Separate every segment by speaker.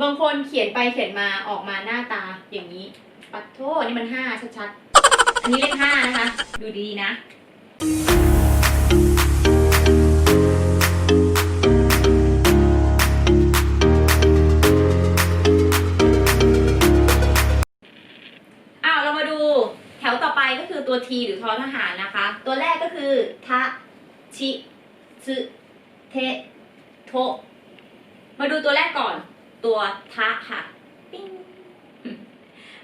Speaker 1: บางคนเขียนไปเขียนมาออกมาหน้าตาอย่างนี้ ปัดโทษนี่มันห้าชัดๆ อันนี้เลขห้านะคะ ดูดีนะ อ้าวเรามาดูแถวต่อไปก็คือตัว T หรือทอทหารนะคะ ตัวแรกก็คือ ทะ ชิซึเท โท มาดูตัวแรกก่อน ตัวทะค่ะปิ้ง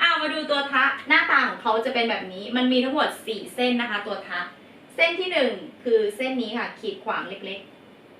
Speaker 1: อ้าวมาดูตัวทะหน้าตาของเขาจะเป็นแบบนี้ มันมีทั้งหมดสี่เส้นนะคะ ตัวทะ เส้นที่หนึ่งคือเส้นนี้ค่ะ ขีดขวางเล็ก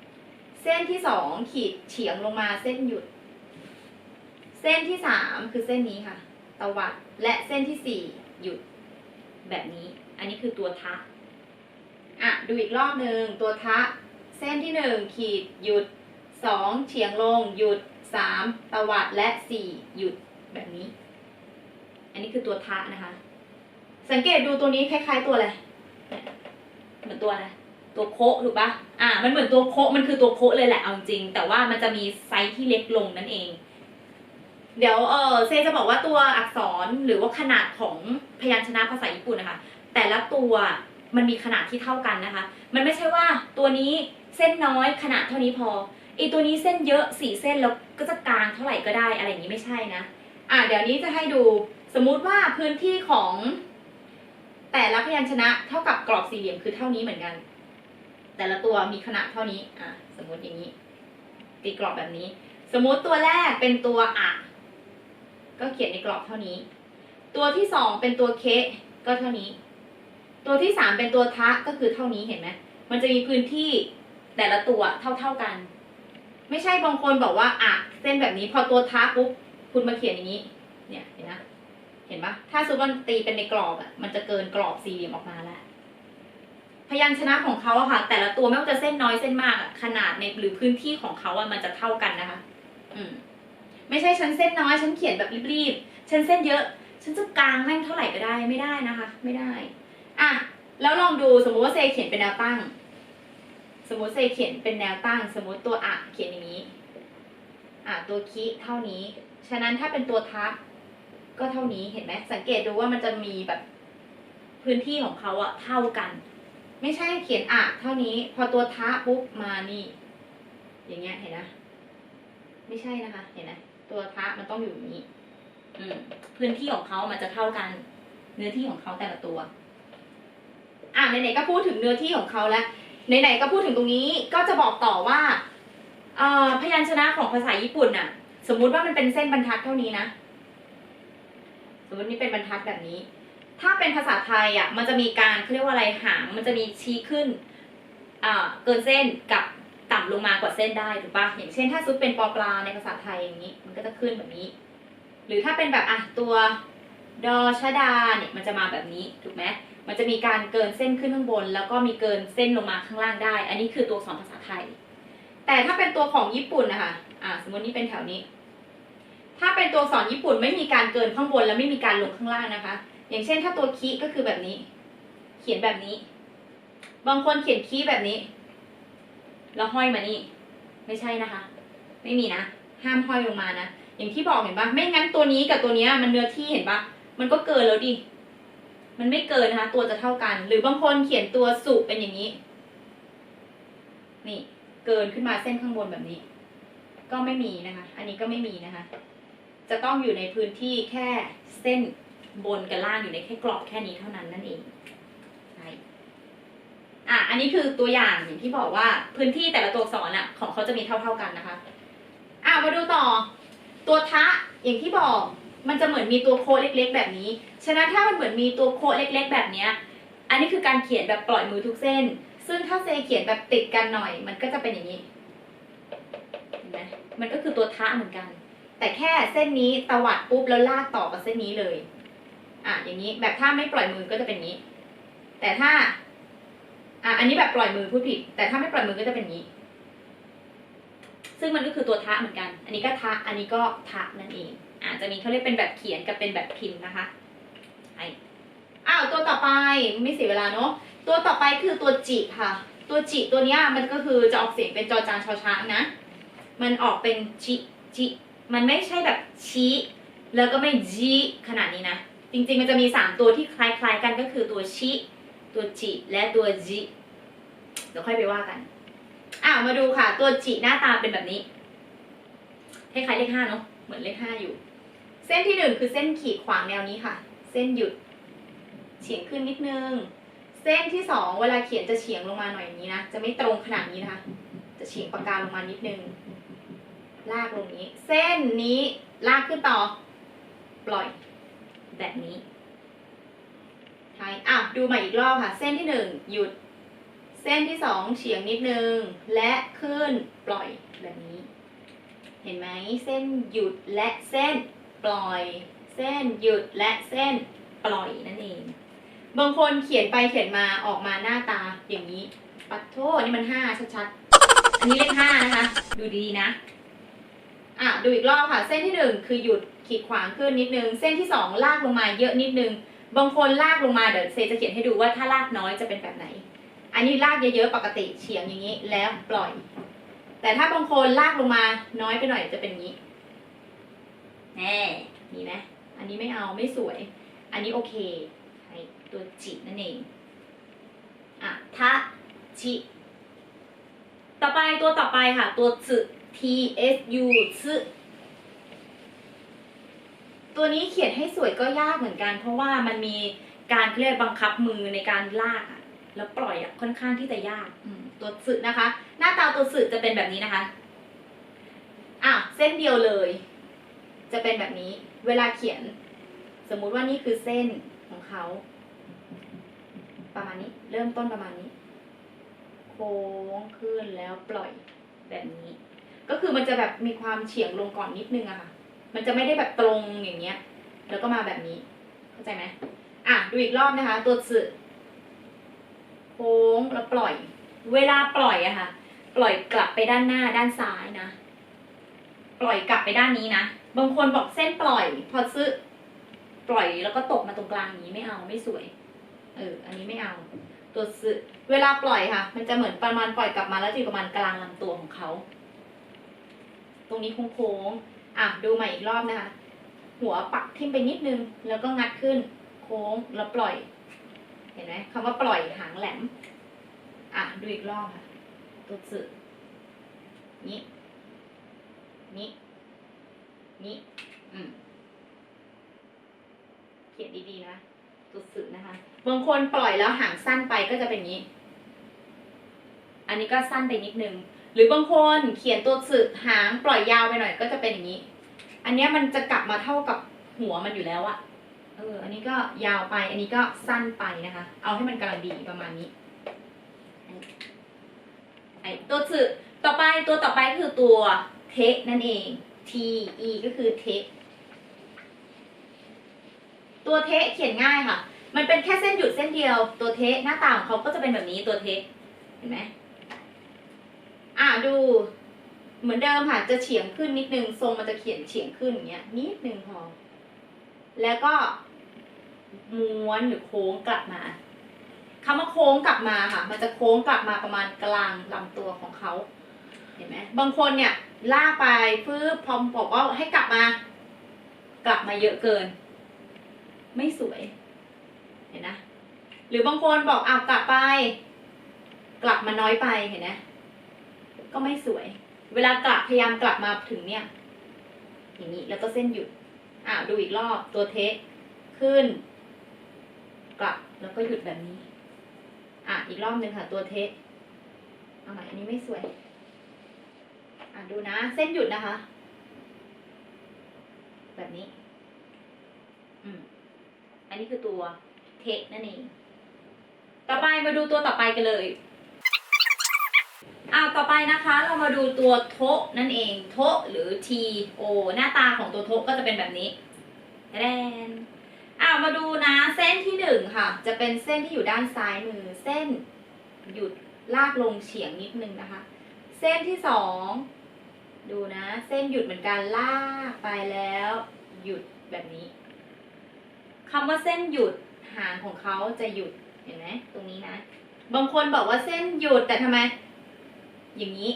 Speaker 1: ๆ เส้นที่สองขีดเฉียงลงมาเส้นหยุด เส้นที่สามคือเส้นนี้ค่ะตวัดและเส้นที่สี่หยุด แบบนี้ อันนี้คือตัวทะอะดูอีกรอบหนึ่งตัวทะ เส้นที่หนึ่งขีดหยุดสองเฉียงลงหยุด สามตวัดและสี่หยุดแบบนี้ อันนี้คือตัวทะนะคะ สังเกตดูตัวนี้คล้ายๆตัวอะไรเหมือนตัวอะไรตัวโคะถูกปะอ่า มันเหมือนตัวโคะมันคือตัวโคะเลยแหละเอาจริง แต่ว่ามันจะมีไซส์ที่เล็กลงนั่นเอง เดี๋ยวเออเซจะบอกว่าตัวอักษรหรือว่าขนาดของพยัญชนะภาษาญี่ปุ่นนะคะ แต่ละตัวมันมีขนาดที่เท่ากันนะคะ มันไม่ใช่ว่าตัวนี้เส้นน้อยขนาดเท่านี้พอ ไอตัวนี้เส้นเยอะสี่เส้นแล้วก็จะกลางเท่าไหร่ก็ได้อะไรอย่างนี้ไม่ใช่นะ อะเดี๋ยวนี้จะให้ดูสมมุติว่าพื้นที่ของ แต่ละพยัญชนะเท่ากับกรอบสี่เหลี่ยมคือเท่านี้เหมือนกัน แต่ละตัวมีขนาดเท่านี้อะสมมติอย่างนี้ ตีกรอบแบบนี้ สมมุติตัวแรกเป็นตัวอะก็เขียนในกรอบเท่านี้ ตัวที่สองเป็นตัวเคก็เท่านี้ ตัวที่สามเป็นตัวทะก็คือเท่านี้เห็นไหมมันจะมีพื้นที่แต่ละตัวเท่าเท่าๆกัน ไม่ใช่บางคนบอกว่าอะเส้นแบบนี้พอตัวทะปุ๊บคุณมาเขียนอย่างนี้ เนี่ยเห็นนะเห็นปะถ้าสมมติตีเป็นในกรอบอะมันจะเกินกรอบสี่เหลี่ยมออกมาแล้วพยัญชนะของเขาอะค่ะ แต่ละตัวไม่ว่าจะเส้นน้อยเส้นมากขนาดในหรือพื้นที่ของเขาอะมันจะเท่ากันนะคะ อืม ไม่ใช่ฉันเส้นน้อยฉันเขียนแบบรีบๆฉันเส้นเยอะ ฉันจะกลางแม่งเท่าไหร่ก็ได้ไม่ได้นะคะ ไม่ได้ อะแล้วลองดูสมมติว่าเซเขียนเป็นแนวตั้ง สมมติเซเขียนเป็นแนวตั้ง สมมติตัวอะเขียนอย่างนี้อะตัวคิเท่านี้ ฉะนั้นถ้าเป็นตัวทักก็เท่านี้เห็นไหมสังเกตดูว่ามันจะมีแบบพื้นที่ของเขาอะเท่ากัน ไม่ใช่เขียนอะเท่านี้ พอตัวทะปุ๊บมานี่ อย่างเงี้ยเห็นนะไม่ใช่นะคะ เห็นไหมตัวทะมันต้องอยู่อย่างนี้ อืมพื้นที่ของเขามันจะเท่ากัน เนื้อที่ของเขาแต่ละตัว อะไหนๆก็พูดถึงเนื้อที่ของเขาแล้ว ไหนๆก็พูดถึงตรงนี้ก็จะบอกต่อว่าเออพยัญชนะของภาษาญี่ปุ่นน่ะ สมมุติว่ามันเป็นเส้นบรรทัดเท่านี้นะ สมมตินี่เป็นบรรทัดแบบนี้ ถ้าเป็นภาษาไทยอะมันจะมีการเขาเรียกว่าอะไรหาง มันจะมีชี้ขึ้นอ่าเกินเส้นกับต่ำลงมากว่าเส้นได้ถูกปะอย่างเช่น ถ้าซุปเป็นปอปลาในภาษาไทยอย่างนี้ มันก็จะขึ้นแบบนี้ หรือถ้าเป็นแบบอะตัว ดอชดาเนี่ยมันจะมาแบบนี้ถูกไหมมันจะมีการเกินเส้นขึ้นข้างบน แล้วก็มีเกินเส้นลงมาข้างล่างได้ อันนี้คือตัวสอนภาษาไทย แต่ถ้าเป็นตัวของญี่ปุ่นนะคะอ่าสมมตินี่เป็นแถวนี้ ถ้าเป็นตัวสอนญี่ปุ่นไม่มีการเกินข้างบน และไม่มีการลงข้างล่างนะคะ อย่างเช่น ถ้าตัวคีก็คือแบบนี้ เขียนแบบนี้ บางคนเขียนคีแบบนี้ แล้วห้อยมานี่ ไม่ใช่นะคะ ไม่มีนะ ห้ามห้อยลงมานะ อย่างที่บอกเห็นปะไม่งั้นตัวนี้กับตัวนี้มันเนื้อที่เห็นปะ มันก็เกินแล้วดิ มันไม่เกินนะคะ ตัวจะเท่ากัน หรือบางคนเขียนตัวสุเป็นอย่างนี้ นี่ เกินขึ้นมาเส้นข้างบนแบบนี้ ก็ไม่มีนะคะ อันนี้ก็ไม่มีนะคะ จะต้องอยู่ในพื้นที่แค่เส้นบนกับล่างอยู่ในแค่กรอบแค่นี้เท่านั้นนั่นเองใช่อะ อันนี้คือตัวอย่างอย่างที่บอกว่าพื้นที่แต่ละตัวอักษรอะของเขาจะมีเท่าๆกันนะคะ อะมาดูต่อ ตัวทะอย่างที่บอก มันจะเหมือนมีตัวโค้ดเล็ก ๆ แบบนี้ ฉะนั้นถ้ามันเหมือนมีตัวโค้ดเล็ก ๆ แบบนี้ อันนี้คือการเขียนแบบปล่อยมือทุกเส้น ซึ่งถ้าเซเขียนแบบติดกันหน่อย มันก็จะเป็นอย่างนี้เห็นไหมมันก็คือตัวทะเหมือนกัน แต่แค่เส้นนี้ตวัดปุ๊บแล้วลากต่อกับเส้นนี้เลย อะอย่างนี้แบบถ้าไม่ปล่อยมือก็จะเป็นนี้ แต่ถ้า อะอันนี้แบบปล่อยมือพูดผิด แต่ถ้าไม่ปล่อยมือก็จะเป็นนี้ ซึ่งมันก็คือตัวทะเหมือนกัน อันนี้ก็ทะอันนี้ก็ทะนั่นเอง อาจจะมีเขาเรียกเป็นแบบเขียนกับเป็นแบบพิมพ์นะคะไออ้าวตัวต่อไปไม่เสียเวลาเนาะตัวต่อไปคือตัวจิค่ะ ตัวจิตัวนี้มันก็คือจะออกเสียงเป็นจอจานชอช้างนะ มันออกเป็นจิจิมันไม่ใช่แบบชี้แล้วก็ไม่จีขนาดนี้นะ จริงๆมันจะมีสามตัวที่คล้ายๆกันก็คือตัวชิ ตัวจิ และตัวจิเดี๋ยวค่อยไปว่ากันอะมาดูค่ะ ตัวจิหน้าตาเป็นแบบนี้คล้ายๆเลขห้าเนาะเหมือนเลขห้าอยู่ เส้นที่หนึ่งคือเส้นขีดขวางแนวนี้ค่ะ เส้นหยุดเฉียงขึ้นนิดนึง เส้นที่สองเวลาเขียนจะเฉียงลงมาหน่อยอย่างนี้นะ จะไม่ตรงขนาดนี้นะคะ จะเฉียงปากกาลงมานิดนึง ลากลงนี้ เส้นนี้ลากขึ้นต่อ ปล่อย แบบนี้ใช่อะดูใหม่อีกรอบค่ะ เส้นที่หนึ่งหยุด เส้นที่สองเฉียงนิดนึง และขึ้นปล่อยแบบนี้ เห็นไหมเส้นหยุดและเส้น ปล่อย เส้นหยุดและเส้นปล่อยนั่นเอง บางคนเขียนไปเขียนมาออกมาหน้าตาอย่างนี้ ปัดโทษนี่มันห้าชัดๆ อันนี้เลขห้านะคะ ดูดีๆนะ อะ ดูอีกรอบค่ะ เส้นที่หนึ่งคือหยุดขีดขวางขึ้นนิดนึง เส้นที่สองลากลงมาเยอะนิดนึง บางคนลากลงมาเดี๋ยวเซจะเขียนให้ดูว่าถ้าลากน้อยจะเป็นแบบไหน อันนี้ลากเยอะๆปกติเฉียงอย่างนี้แล้วปล่อย แต่ถ้าบางคนลากลงมาน้อยไปหน่อยจะเป็นอย่างนี้ แน่มีไหมอันนี้ไม่เอาไม่สวย อันนี้โอเคใตัวจินั่นเองอะทะจิต่อไปตัวต่อไปค่ะ ตัวสึ T S U สึตัวนี้เขียนให้สวยก็ยากเหมือนกัน เพราะว่ามันมีการเรียกบังคับมือในการลากอะแล้วปล่อยอะค่อนข้างที่จะยากตัวสึนะคะ หน้าตาตัวสึจะเป็นแบบนี้นะคะอะเส้นเดียวเลย จะเป็นแบบนี้ เวลาเขียน สมมุติว่านี่คือเส้นของเขา ประมาณนี้ เริ่มต้นประมาณนี้ โค้งขึ้นแล้วปล่อยแบบนี้ ก็คือมันจะแบบมีความเฉียงลงก่อนนิดนึงอะค่ะ มันจะไม่ได้แบบตรงอย่างเงี้ย แล้วก็มาแบบนี้ เข้าใจไหมอะดูอีกรอบนะคะ ตัวสึโค้งแล้วปล่อย เวลาปล่อยอะค่ะ ปล่อยกลับไปด้านหน้าด้านซ้ายนะ ปล่อยกลับไปด้านนี้นะ บางคนบอกเส้นปล่อย พอซื้อ ปล่อยแล้วก็ตกมาตรงกลางอย่างนี้ไม่เอาไม่สวย เออ อันนี้ไม่เอา ตัวซึเวลาปล่อยค่ะ มันจะเหมือนประมาณปล่อยกลับมาแล้วอยู่ประมาณกลางลำตัวของเขา ตรงนี้โค้งๆอะดูใหม่อีกรอบนะคะ หัวปักทิ่มไปนิดนึง แล้วก็งัดขึ้น โค้งแล้วปล่อย เห็นไหมคำว่าปล่อยหางแหลม อะดูอีกรอบค่ะ ตัวซึนี้นี้ นี้ อืม เขียนดีๆนะตัวสึนะคะ บางคนปล่อยแล้วหางสั้นไปก็จะเป็นนี้ อันนี้ก็สั้นไปนิดนึง หรือบางคนเขียนตัวสึหางปล่อยยาวไปหน่อยก็จะเป็นอย่างนี้ อันนี้มันจะกลับมาเท่ากับหัวมันอยู่แล้วอะเออ อันนี้ก็ยาวไป อันนี้ก็สั้นไปนะคะ เอาให้มันกำลังดีประมาณนี้ไอตัวสึต่อไปตัวต่อไปคือตัวเทคนั่นเอง T E ก็คือเทคตัวเทะเขียนง่ายค่ะ มันเป็นแค่เส้นหยุดเส้นเดียว ตัวเทะหน้าตางเขาก็จะเป็นแบบนี้ตัวเทะเห็นไหมอ่าดูเหมือนเดิมค่ะ จะเฉียงขึ้นนิดนึง ทรงมันจะเขียนเฉียงขึ้นอย่างเงี้ย นิดนึงพอ แล้วก็ม้วนหรือโค้งกลับมาคำว่าโค้งกลับมาค่ะ มันจะโค้งกลับมาประมาณกลางลำตัวของเขา เห็นไหมบางคนเนี่ย ลากไปพื้พอมบอกว่าให้กลับมา กลับมาเยอะเกิน ไม่สวย เห็นนะหรือบางคนบอกอ้าวกลับไป กลับมาน้อยไปเห็นนะก็ไม่สวย เวลากลับพยายามกลับมาถึงเนี่ย อย่างนี้แล้วก็เส้นหยุดอ่าดูอีกรอบตัวเทคขึ้น กลับแล้วก็หยุดแบบนี้ อะอีกรอบหนึ่งค่ะตัวเทคเอาใหม่อันนี้ไม่สวย อะดูนะ เส้นหยุดนะคะ แบบนี้ อืม อันนี้คือตัวเทคนั่นเอง ต่อไปมาดูตัวต่อไปกันเลยอ่าต่อไปนะคะเรามาดูตัวโทะนั่นเอง โทะหรือ T O หน้าตาของตัวโทะก็จะเป็นแบบนี้แดนอ่ามาดูนะเส้นที่หนึ่งค่ะ จะเป็นเส้นที่อยู่ด้านซ้ายมือ เส้นหยุดลากลงเฉียงนิดนึงนะคะ เส้นที่สอง ดูนะ เส้นหยุดเหมือนกันลากไปแล้ว หยุดแบบนี้คำว่าเส้นหยุดหางของเขาจะหยุดเห็นไหมตรงนี้นะ บางคนบอกว่าเส้นหยุดแต่ทำไม อย่างนี้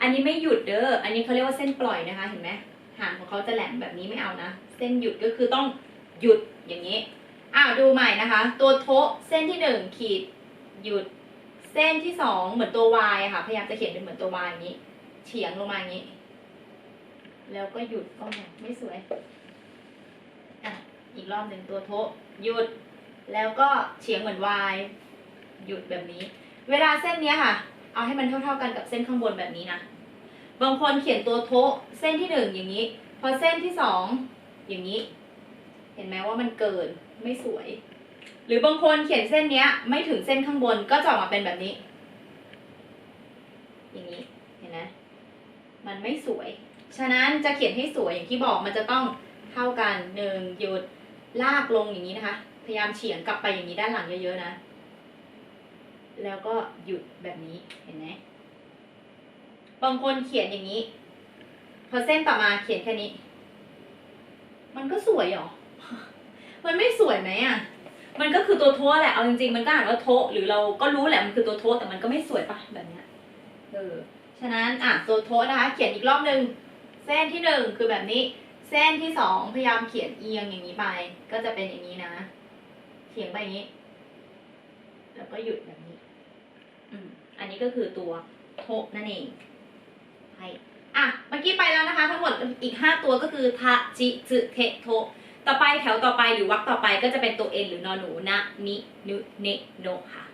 Speaker 1: อันนี้ไม่หยุดเด้ออันนี้เขาเรียกว่าเส้นปล่อยนะคะ เห็นไหมหางของเขาจะแหลมแบบนี้ไม่เอานะเส้นหยุดก็คือต้องหยุดอย่างนี้อ้าวดูใหม่นะคะ ตัวโทเส้นที่หนึ่งขีดหยุด เส้นที่สองเหมือนตัว Y ค่ะ พยายามจะเขียนเป็นเหมือนตัว Y อย่างนี้ เฉียงลงมาอย่างนี้ แล้วก็หยุดก็ไม่สวย อะ อีกรอบหนึ่งตัวโทะหยุด แล้วก็เฉียงเหมือน Y หยุดแบบนี้ เวลาเส้นเนี้ยค่ะ เอาให้มันเท่า ๆกันกับเส้นข้างบนแบบนี้นะ บางคนเขียนตัวโทะเส้นที่หนึ่งอย่างนี้ พอเส้นที่สองอย่างนี้ เห็นไหมว่ามันเกินไม่สวย หรือบางคนเขียนเส้นเนี้ย ไม่ถึงเส้นข้างบนก็จะออกมาเป็นแบบนี้ อย่างนี้ มันไม่สวย ฉะนั้นจะเขียนให้สวยอย่างที่บอกมันจะต้องเท่ากันหนึ่งหยุดลากลงอย่างนี้นะคะ พยายามเฉียงกลับไปอย่างนี้ด้านหลังเยอะๆนะ แล้วก็หยุดแบบนี้เห็นไหมบางคนเขียนอย่างนี้ พอเส้นต่อมาเขียนแค่นี้ มันก็สวยหรอ มันไม่สวยไหมอะ มันก็คือตัวโทะแหละ เอาจริงๆ มันก็อ่านว่าโทหรือเราก็รู้แหละมันคือตัวโทะแต่มันก็ไม่สวยปะแบบเนี้ย เออ ฉะนั้นอะตัวโทนะคะ เขียนอีกรอบหนึ่งเส้นที่หนึ่งคือแบบนี้ เส้นที่สองพยายามเขียนเอียงอย่างนี้ไป ก็จะเป็นอย่างนี้นะ เขียงไปอย่างนี้ แล้วก็หยุดแบบนี้ อืมอันนี้ก็คือตัวโทนั่นเองใช่อะเมื่อกี้ไปแล้วนะคะ ทั้งหมดอีกห้าตัวก็คือทะจิจึเทโทต่อไปแถวต่อไปหรือวรรคต่อไปก็จะเป็นตัวเอ็นหรือนอนหนูนะนินุเนโนค่ะ